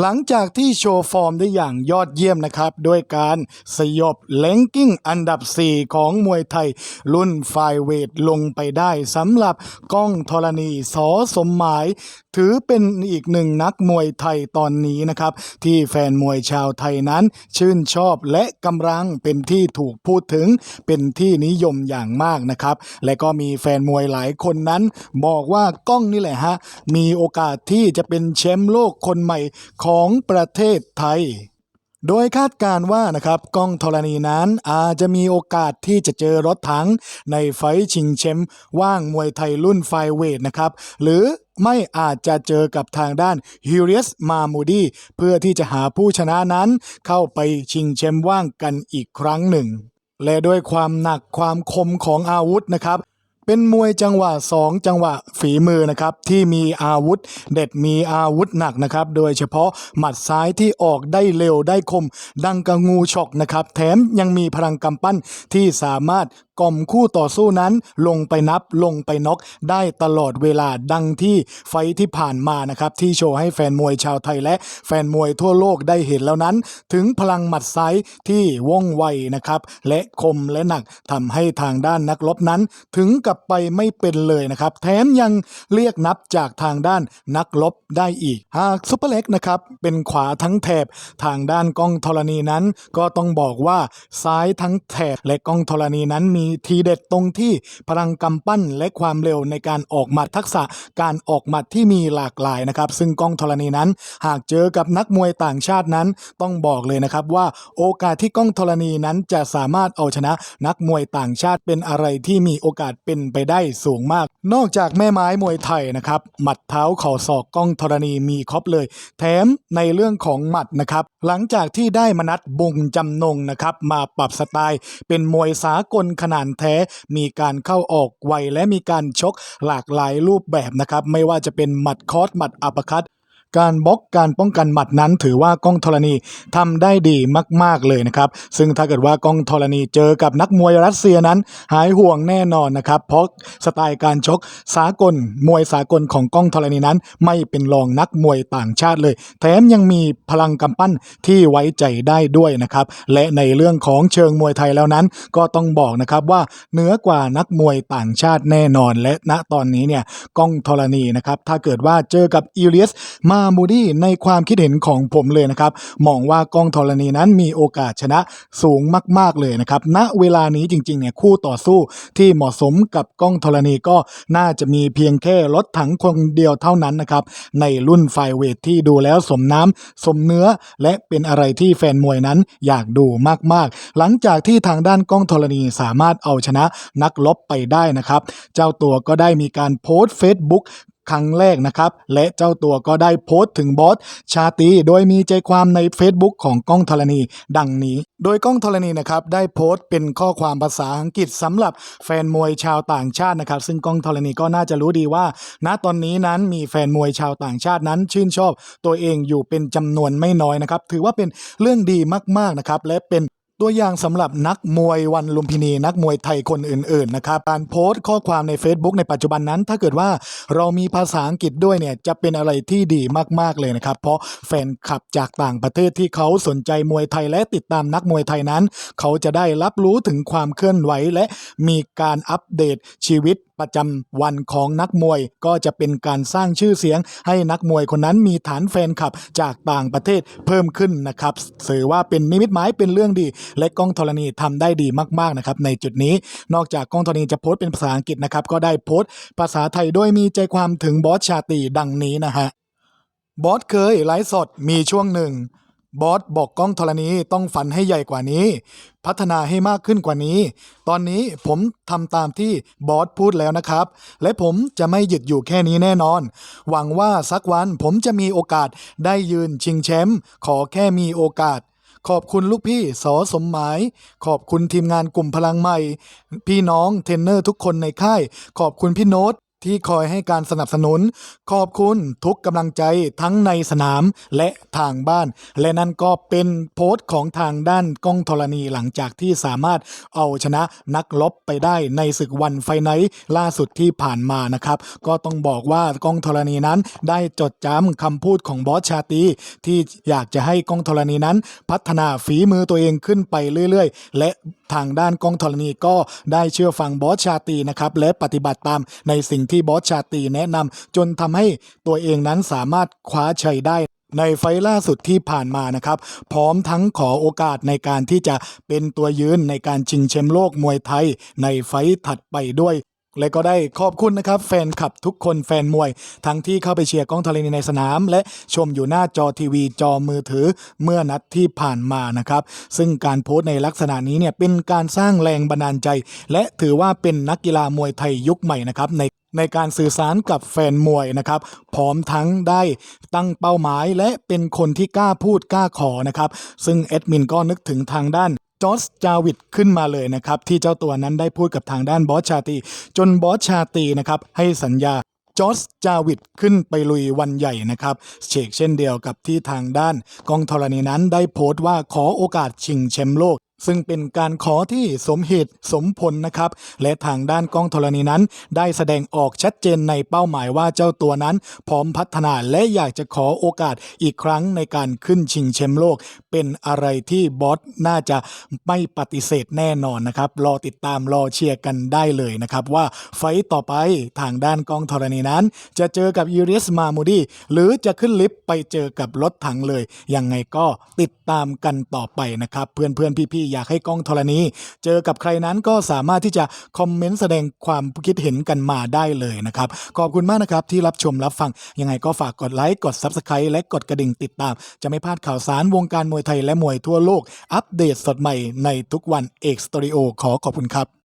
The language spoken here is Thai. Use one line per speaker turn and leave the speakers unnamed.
หลังจากที่โชว์ฟอร์มได้อย่างยอดเยี่ยมนะครับ ด้วยการสยบเลงกิ้งอันดับ 4 ของมวยไทย รุ่นไฟเวทลงไปได้สำหรับก้องธรณีสอสมหมาย ถือเป็นอีกหนึ่งนักมวยไทยตอนนี้นะครับ ที่แฟนมวยชาวไทยนั้น ชื่นชอบและกำลังเป็นที่ถูกพูดถึง เป็นที่นิยมอย่างมากนะครับ และก็มีแฟนมวยหลายคนนั้น บอกว่าก้องนี่แหละฮะมีโอกาสที่จะเป็นแชมป์โลกคนใหม่ของประเทศไทย โดยคาดการ์ว่านะครับกล้องธรณีนั้นอาจจะมีโอกาสที่จะเจอรถถังในไฟชิงแชมป์ว่างมวยไทยรุ่นไฟเวทนะครับ หรือไม่อาจจะเจอกับทางด้านฮิเรียสมามูดีเพื่อที่จะหาผู้ชนะนั้นเข้าไปชิงแชมป์ว่างกันอีกครั้งหนึ่ง และด้วยความหนักความคมของอาวุธนะครับ เป็นมวยจังหวะ 2 จังหวะฝีมือนะครับที่มีอาวุธเด็ดมีอาวุธหนักนะครับโดยเฉพาะหมัดซ้ายที่ออกได้เร็วได้คม ดังกระงูฉกนะครับแถมยังมีพลังกำปั้นที่สามารถ กล่อมคู่ต่อสู้นั้นลงไปนับลงไปน็อกได้ตลอดเวลาดังที่ไฟที่ผ่านมานะครับที่โชว์ให้แฟนมวยชาวไทยและแฟนมวยทั่วโลกได้เห็นแล้วนั้น ถึงพลังหมัดซ้ายที่ว่องไวนะครับและคมและหนักทำให้ทางด้านนักรบนั้น ถึงกับไปไม่เป็นเลยนะครับแถมยังเรียกนับจากทางด้านนักรบได้อีก หากซุปเปอร์เล็กนะครับเป็นขวาทั้งแถบทางด้านกล้องธรณีนั้น ก็ต้องบอกว่าซ้ายทั้งแถบและกล้องธรณีนั้นมีทีเด็ดตรงที่พลังกำปั้นและความเร็วในการออกหมัดทักษะการออกหมัดที่มีหลากหลายนะครับ ซึ่งก้องธรณีนั้น หากเจอกับนักมวยต่างชาตินั้นต้องบอกเลยนะครับว่าโอกาสที่ก้องธรณีนั้นจะสามารถเอาชนะนักมวยต่างชาติเป็นอะไรที่มีโอกาสเป็นไปได้สูงมาก นอกจากแม่ไม้มวยไทยนะครับหมัดเท้าเข่าศอกก้องธรณีมีครบเลย แถมในเรื่องของหมัดนะครับ หลังจากที่ได้มนัดบุงจำนงนะครับมาปรับสไตล์ เป็นมวยสากลขนาดแท้ มีการเข้าออกไวและมีการชกหลากหลายรูปแบบนะครับ ไม่ว่าจะเป็นหมัดคอสหมัดอัปคัต การบล็อกการป้องกันหมัดนั้น ถือว่ากล้องธรณีทำได้ดีมาก ๆเลยนะครับ ซึ่งถ้าเกิดว่ากล้องธรณีเจอกับนักมวยรัสเซียนั้น หายห่วงแน่นอนนะครับ เพราะสไตล์การชกสากลมวยสากลของกล้องธรณีนั้น ไม่เป็นรองนักมวยต่างชาติเลย แถมยังมีพลังกำปั้นที่ไว้ใจได้ด้วยนะครับ และในเรื่องของเชิงมวยไทยแล้วนั้น ก็ต้องบอกนะครับว่าเหนือกว่านักมวยต่างชาติแน่นอน และณตอนนี้เนี่ยกล้องธรณีนะครับถ้าเกิดว่าเจอกับอิเลียสมามูดี้ในความคิดเห็นของผมเลยนะครับ มองว่ากล้องธรณีนั้นมีโอกาสชนะสูงมาก ๆเลยนะครับณเวลานี้จริงๆเนี่ยคู่ต่อสู้ที่เหมาะสมกับกล้องธรณีก็น่าจะมีเพียงแค่รถถังคนเดียวเท่านั้นนะครับในรุ่นไฟเวทที่ดูแล้วสมน้ำสมเนื้อ และเป็นอะไรที่แฟนมวยนั้นอยากดูมากๆ หลังจากที่ทางด้านกล้องธรณีสามารถเอาชนะนักลบไปได้นะครับ เจ้าตัวก็ได้มีการโพสต์ Facebook ครั้งแรกนะครับ และเจ้าตัวก็ได้โพสต์ถึงบอสชาตีโดยมีใจความใน Facebook ของก้องธรณี ดังนี้ โดยก้องธรณีนะครับได้โพสต์เป็นข้อความภาษาอังกฤษสำหรับแฟนมวยชาวต่างชาตินะครับ ซึ่งก้องธรณีก็น่าจะรู้ดีว่า ณตอนนี้นั้นมีแฟนมวยชาวต่างชาตินั้น ชื่นชอบ ตัวเองอยู่เป็นจำนวนไม่น้อยนะครับถือว่าเป็นเรื่องดีมากๆนะครับและเป็น ตัวอย่างสำหรับนักมวยวันลุมพินีนักมวยไทยคนอื่นๆนะครับการโพสต์ข้อความใน Facebook ในปัจจุบันนั้น ถ้าเกิดว่าเรามีภาษาอังกฤษด้วยเนี่ยจะเป็นอะไรที่ดีมากๆเลยนะครับ เพราะแฟนคลับจากต่างประเทศที่เขาสนใจมวยไทยและติดตามนักมวยไทยนั้น เขาจะได้รับรู้ถึงความเคลื่อนไหวและมีการอัปเดตชีวิต ประจำวันของนักมวย ก็จะเป็นการสร้างชื่อเสียง ให้นักมวยคนนั้นมีฐานแฟนคลับจากต่างประเทศเพิ่มขึ้นนะครับถือว่าเป็นนิมิตหมายเป็นเรื่องดี และกล้องธรณีทำได้ดีมากๆนะครับในจุดนี้นอกจากกล้องธรณีจะโพสต์เป็นภาษาอังกฤษนะครับก็ได้โพสต์ภาษาไทยโดยมีใจความถึงบอสชาตรีดังนี้นะฮะบอสเคยไลฟ์สดมีช่วงหนึ่ง บอสบอกกล้องธรณีต้องฝันให้ใหญ่กว่านี้ พัฒนาให้มากขึ้นกว่านี้ ตอนนี้ผมทำตามที่บอสพูดแล้วนะครับ และผมจะไม่หยุดอยู่แค่นี้แน่นอน หวังว่าสักวันผมจะมีโอกาสได้ยืนชิงแชมป์ขอแค่มีโอกาส ขอบคุณลูกพี่สอสมหมาย ขอบคุณทีมงานกลุ่มพลังใหม่ พี่น้องเทรนเนอร์ทุกคนในค่าย ขอบคุณพี่โน้ต ที่คอยให้การสนับสนุน ขอบคุณทุกกำลังใจทั้งในสนามและทางบ้าน และนั่นก็เป็นโพสต์ของทางด้านก้องธรณีหลังจากที่สามารถเอาชนะนักลบไปได้ในศึกวันไฟไนท์ล่าสุดที่ผ่านมานะครับ ก็ต้องบอกว่าก้องธรณีนั้นได้จดจำคำพูดของบอสชาตีที่อยากจะให้ก้องธรณีนั้น พัฒนาฝีมือตัวเองขึ้นไปเรื่อย ๆ และทางด้านกองธรณีก็ได้เชื่อฟังบอสชาตีนะครับและปฏิบัติตามในสิ่งที่บอสชาตีแนะนำจนทำให้ตัวเองนั้นสามารถคว้าชัยได้ในไฟล์ล่าสุดที่ผ่านมานะครับ พร้อมทั้งขอโอกาสในการที่จะเป็นตัวยืนในการชิงแชมป์โลกมวยไทยในไฟล์ถัดไปด้วย และก็ได้ขอบคุณนะครับ แฟนคลับทุกคนแฟนมวย ทั้งที่เข้าไปเชียร์ก้องธรณีในสนาม และชมอยู่หน้าจอทีวีจอมือถือเมื่อนัดที่ผ่านมานะครับ ซึ่งการโพสต์ในลักษณะนี้เนี่ยเป็นการสร้างแรงบันดาลใจ และถือว่าเป็นนักกีฬามวยไทยยุคใหม่นะครับในในการสื่อสารกับแฟนมวยนะครับ พร้อมทั้งได้ตั้งเป้าหมายและเป็นคนที่กล้าพูดกล้าขอนะครับ ซึ่งแอดมินก็นึกถึงทางด้าน จอร์จจาวิดขึ้นมาเลยนะครับที่เจ้าตัวนั้นได้พูดกับทางด้านบอสชาตีจนบอสชาตีนะครับให้สัญญาจอร์จจาวิดขึ้นไปลุยวันใหญ่นะครับเชกเช่นเดียวกับที่ทางด้านกองธรณีนั้นได้โพสต์ว่าขอโอกาสชิงแชมป์โลก ซึ่งเป็นการขอที่สมเหตุสมผลนะครับ และทางด้านกองธรณีนั้น ได้แสดงออกชัดเจนในเป้าหมายว่าเจ้าตัวนั้น พร้อมพัฒนาและอยากจะขอโอกาสอีกครั้งในการขึ้นชิงแชมป์โลก เป็นอะไรที่บอสน่าจะไม่ปฏิเสธแน่นอนนะครับ รอติดตามรอเชียร์กันได้เลยนะครับ ว่าไฟต์ต่อไปทางด้านกองธรณีนั้น จะเจอกับยูริสมามูดีหรือจะขึ้นลิฟต์ไปเจอกับรถถังเลยยังไงก็ติดตามกันต่อไปนะครับ เพื่อนเพื่อนพี่อยากให้กล้องธรณี เจอกับใครนั้นก็สามารถที่จะคอมเมนต์แสดงความคิดเห็นกันมาได้เลยนะครับ ขอบคุณมากนะครับที่รับชมรับฟัง ยังไงก็ฝากกดไลค์กด Subscribe และกดกระดิ่งติดตาม จะไม่พลาดข่าวสารวงการมวยไทยและมวยทั่วโลก อัปเดตสดใหม่ในทุกวันเอกสตอริโอขอขอบคุณครับ